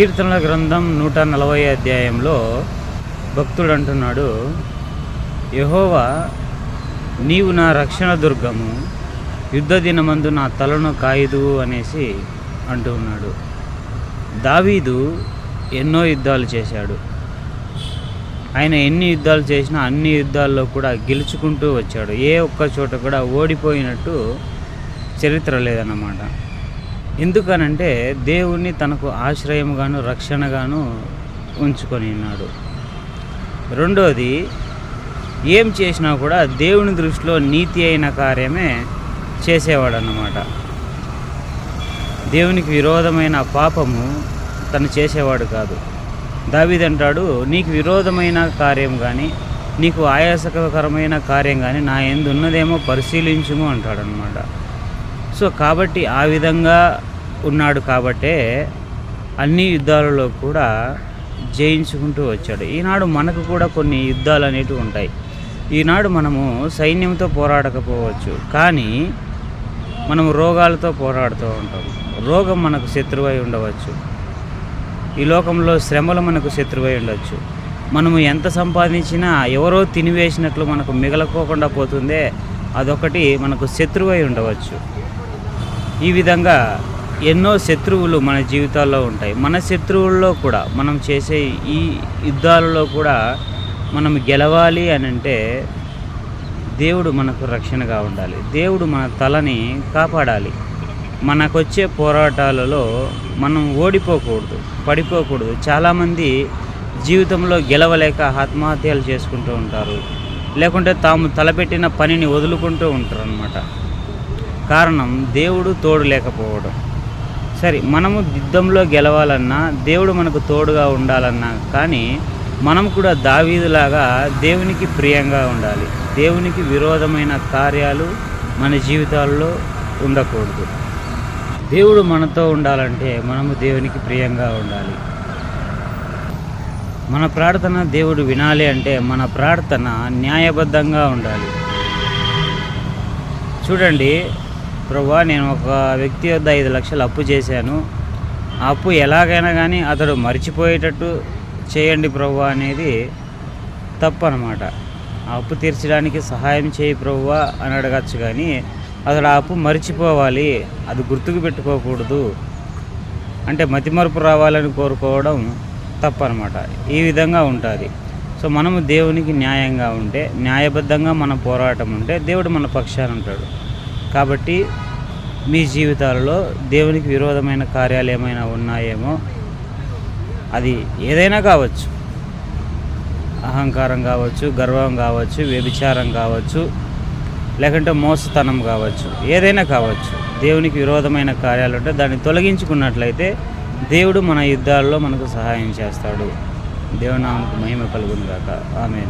కీర్తనల గ్రంథం నూట నలభై అధ్యాయంలో భక్తుడు అంటున్నాడు యహోవా నీవు నా రక్షణ దుర్గము యుద్ధ దినమందు నా తలను కాయుదు అనేసి అంటూ ఉన్నాడు. దావీదు ఎన్నో యుద్ధాలు చేశాడు. ఆయన ఎన్ని యుద్ధాలు చేసినా అన్ని యుద్ధాల్లో కూడా గెలుచుకుంటూ వచ్చాడు. ఏ ఒక్క చోట కూడా ఓడిపోయినట్టు చరిత్ర లేదన్నమాట. ఎందుకనంటే దేవుణ్ణి తనకు ఆశ్రయముగాను రక్షణగాను ఉంచుకొని ఉన్నాడు. రెండోది ఏం చేసినా కూడా దేవుని దృష్టిలో నీతి అయిన కార్యమే చేసేవాడు అన్నమాట దేవునికి విరోధమైన పాపము తను చేసేవాడు కాదు. దావిదంటాడు నీకు విరోధమైన కార్యం కానీ నీకు ఆయాసకరమైన కార్యం కానీ నా ఎందు ఉన్నదేమో పరిశీలించుము అంటాడనమాట సో కాబట్టి ఆ విధంగా ఉన్నాడు కాబట్టే అన్ని యుద్ధాలలో కూడా జయించుకుంటూ వచ్చాడు. ఈనాడు మనకు కూడా కొన్ని యుద్ధాలు అనేటివి ఉంటాయి. ఈనాడు మనము సైన్యంతో పోరాడకపోవచ్చు. కానీ మనం రోగాలతో పోరాడుతూ ఉంటాం. రోగం మనకు శత్రువై ఉండవచ్చు. ఈ లోకంలో శ్రమలు మనకు శత్రువై ఉండవచ్చు మనము ఎంత సంపాదించినా ఎవరో తినివేసినట్లు మనకు మిగలకోకుండా పోతుందే అదొకటి మనకు శత్రువై ఉండవచ్చు. ఈ విధంగా ఎన్నో శత్రువులు మన జీవితాల్లో ఉంటాయి. మన శత్రువుల్లో కూడా మనం చేసే ఈ యుద్ధాలలో కూడా మనం గెలవాలి అని అంటే దేవుడు మనకు రక్షణగా ఉండాలి. దేవుడు మన తలని కాపాడాలి. మనకొచ్చే పోరాటాలలో మనం ఓడిపోకూడదు పడిపోకూడదు. చాలామంది జీవితంలో గెలవలేక ఆత్మహత్యలు చేసుకుంటూ ఉంటారు. లేకుంటే తాము తలపెట్టిన పనిని వదులుకుంటూ ఉంటారు అనమాట కారణం దేవుడు తోడు లేకపోవడం. సరే మనము యుద్ధంలో గెలవాలన్నా దేవుడు మనకు తోడుగా ఉండాలన్నా కానీ మనం కూడా దావీదులాగా దేవునికి ప్రియంగా ఉండాలి. దేవునికి విరోధమైన కార్యాలు మన జీవితాల్లో ఉండకూడదు. దేవుడు మనతో ఉండాలంటే మనము దేవునికి ప్రియంగా ఉండాలి. మన ప్రార్థన దేవుడు వినాలి అంటే మన ప్రార్థన న్యాయబద్ధంగా ఉండాలి. చూడండి ప్రభా నేను ఒక వ్యక్తి వద్ద ఐదు లక్షలు అప్పు చేశాను. ఆ అప్పు ఎలాగైనా కానీ అతడు మర్చిపోయేటట్టు చేయండి ప్రభు అనేది తప్పు అనమాట ఆ అప్పు తీర్చడానికి సహాయం చేయి ప్రభువా అని అడగచ్చు కానీ అతడు ఆ అప్పు మర్చిపోవాలి. అది గుర్తుకు పెట్టుకోకూడదు. అంటే మతిమరుపు రావాలని కోరుకోవడం తప్పు అనమాట ఈ విధంగా ఉంటుంది. సో మనము దేవునికి న్యాయంగా ఉంటే న్యాయబద్ధంగా మన పోరాటం ఉంటే దేవుడు మన పక్షాన ఉంటాడు. కాబట్టి మీ జీవితాలలో దేవునికి విరోధమైన కార్యాలు ఏమైనా ఉన్నాయేమో అది ఏదైనా కావచ్చు. అహంకారం కావచ్చు గర్వం కావచ్చు వ్యభిచారం కావచ్చు లేకుంటే మోసతనం కావచ్చు ఏదైనా కావచ్చు. దేవునికి విరోధమైన కార్యాలు ఉంటే దాన్ని తొలగించుకున్నట్లయితే దేవుడు మన యుద్ధాల్లో మనకు సహాయం చేస్తాడు. దేవునామకు మహిమ కలుగును కాక ఆమె